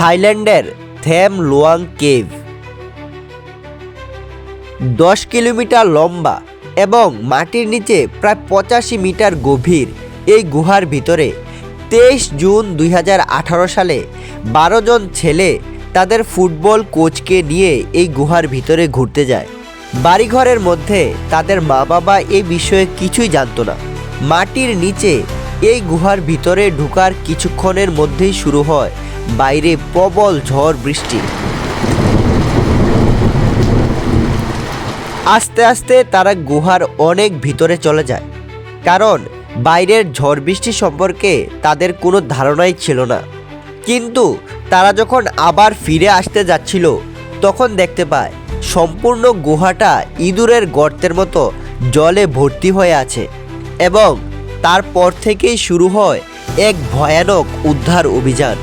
থাইল্যান্ডের থেম লোয়াং কেভ। দশ কিলোমিটার লম্বা এবং মাটির নিচে প্রায় পঁচাশি মিটার গভীর এই গুহার ভিতরে তেইশ জুন দুই হাজার আঠারো সালে বারো জন ছেলে তাদের ফুটবল কোচকে নিয়ে এই গুহার ভিতরে ঘুরতে যায়। বাড়িঘরের মধ্যে তাদের মা বাবা এই বিষয়ে কিছুই জানতো না। মাটির নিচে এই গুহার ভিতরে ঢুকার কিছুক্ষণের মধ্যেই শুরু হয় বাইরে প্রবল ঝড় বৃষ্টি। আস্তে আস্তে তারা গুহার অনেক ভিতরে চলে যায়, কারণ বাইরের ঝড় বৃষ্টি সম্পর্কে তাদের কোনো ধারণাই ছিল না। কিন্তু তারা যখন আবার ফিরে আসতে যাচ্ছিল, তখন দেখতে পায় সম্পূর্ণ গুহাটা ইঁদুরের গর্তের মতো জলে ভর্তি হয়ে আছে এবং তারপর থেকেই শুরু হয় এক ভয়ানক উদ্ধার অভিযান।